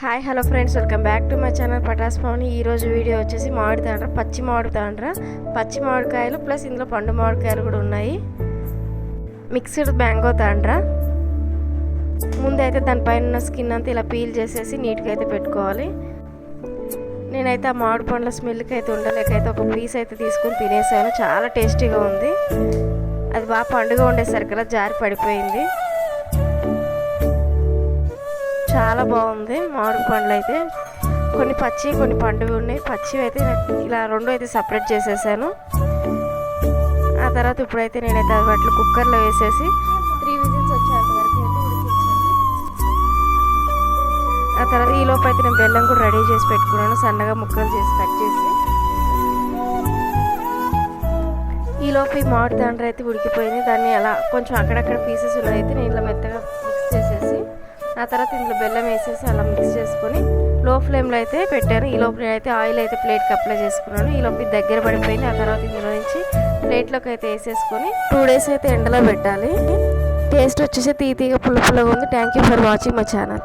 Hi hello friends welcome back to my channel Patas Pawan ఈరోజు video వచ్చేసి మామిడి తాండ్ర పచ్చి మామిడి తాండ్ర. పచ్చి మామిడికాయలు ప్లస్ ఇందులో పండు మామిడికాయలు కూడా ఉన్నాయి. మిక్స్డ్ మ్యాంగో తాండ్ర. ముందైతే దానిపైన ఉన్న స్కిన్ అంతా ఇలా పీల్ చేసేసి నీట్గా అయితే పెట్టుకోవాలి. నేనైతే ఆ మామిడి పండ్ల స్మెల్కి అయితే ఉండలేకైతే ఒక పీస్ అయితే తీసుకొని తినేసాను. చాలా టేస్టీగా ఉంది. అది బాగా పండుగ ఉండేసరికి జారి పడిపోయింది. చాలా బాగుంది. మామిడి పండ్లు అయితే కొన్ని పచ్చి కొన్ని పండుగ ఉన్నాయి. పచ్చివి అయితే ఇలా రెండు అయితే సపరేట్ చేసేసాను. ఆ తర్వాత ఇప్పుడైతే నేనైతే అది వాటిలో కుక్కర్లో వేసేసి త్రీ విజిల్స్ వచ్చేంత వరకు ఆ తర్వాత ఈ లోపు అయితే నేను బెల్లం కూడా రెడీ చేసి పెట్టుకున్నాను. సన్నగా ముక్కలు చేసి కట్ చేసి. ఈ లోపు ఈ మామిడి తాండ్ర అయితే ఉడికిపోయింది. దాన్ని అలా కొంచెం అక్కడక్కడ పీసెస్ ఉన్నదైతే నేను ఇలా మెత్తగా ఆ తర్వాత ఇందులో బెల్లం వేసేసి అలా మిక్స్ చేసుకొని లో ఫ్లేమ్లో అయితే పెట్టాను. ఈ లోపల అయితే ఆయిల్ అయితే ప్లేట్కి అప్లై చేసుకున్నాను. ఈ లోపల దగ్గర పడిపోయింది. ఆ తర్వాత ఇందులో నుంచి ప్లేట్లోకి అయితే వేసేసుకొని టూ డేస్ అయితే ఎండలో పెట్టాలి. టేస్ట్ వచ్చేసి తీతీగా పుల్ల పుల్లగా ఉంది. Thank you for watching my channel